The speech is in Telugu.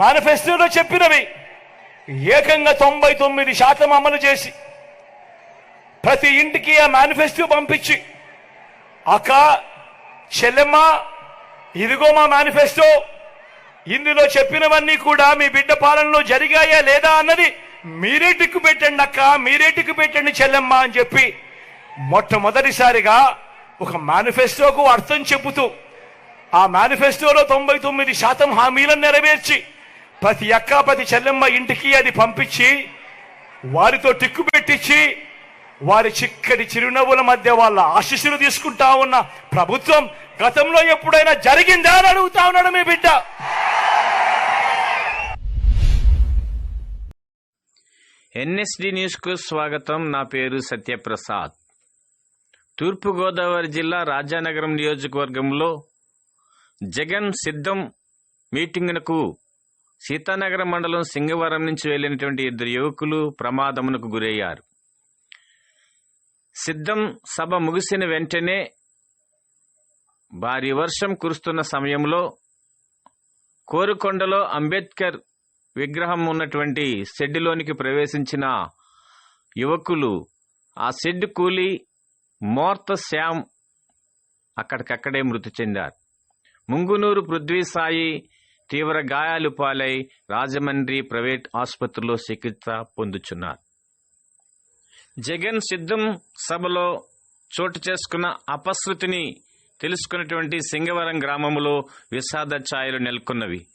మేనిఫెస్టోలో చెప్పినవి. ఏకంగా తొంభై తొమ్మిది శాతం అమలు చేసి ప్రతి ఇంటికి ఆ మేనిఫెస్టో పంపించి అక్క చెల్లెమ్మ ఇదిగో మా మేనిఫెస్టో ఇందులో చెప్పినవన్నీ కూడా మీ బిడ్డ పాలనలో జరిగాయా లేదా అన్నది మీరే టిక్కు పెట్టండి అక్క మీరే టిక్కు పెట్టండి చెల్లెమ్మ అని చెప్పి మొట్టమొదటిసారిగా ఒక మేనిఫెస్టోకు అర్థం చెబుతూ ఆ మేనిఫెస్టోలో తొంభై తొమ్మిది శాతం హామీలను నెరవేర్చి ప్రతి అక్క ప్రతి చెల్లెమ్మ ఇంటికి అది పంపించి వారితో టిక్కు పెట్టించి వారి చిక్కటి చిరునవ్వుల మధ్య వాళ్ళ ఆశీస్సులు తీసుకుంటా ఉన్న ప్రభుత్వం గతంలో ఎప్పుడైనా జరిగిందా అని అడుగుతా ఉన్నాడు మీ బిడ్డ. ఎన్ఎస్డి న్యూస్కు స్వాగతం. నా పేరు సత్యప్రసాద్. తూర్పుగోదావరి జిల్లా రాజానగరం నియోజకవర్గంలో జగన్ సిద్ధం మీటింగునకు సీతానగరం మండలం సింగవరం నుంచి వెళ్ళినటువంటి ఇద్దరు యువకులు ప్రమాదమునకు గురయ్యారు. సిద్ధం సభ ముగిసిన వెంటనే భారీ వర్షం కురుస్తున్న సమయంలో కోరుకొండలో అంబేద్కర్ విగ్రహం ఉన్నటువంటి షెడ్డులోనికి ప్రవేశించిన యువకులు ఆ షెడ్ కూలి మోర్త శ్యామ్ అక్కడికక్కడే మృతి చెందారు. ముంగునూరు పృథ్వీ సాయి తీవ్ర గాయాలు పాలై రాజమండ్రి ప్రైవేట్ ఆసుపత్రిలో చికిత్స పొందుచున్నారు. జగన్ సిద్ధం సభలో చోటు చేసుకున్న అపశృతిని తెలుసుకున్నటువంటి సింగవరం గ్రామంలో విషాద ఛాయలు నెలకొన్నవి.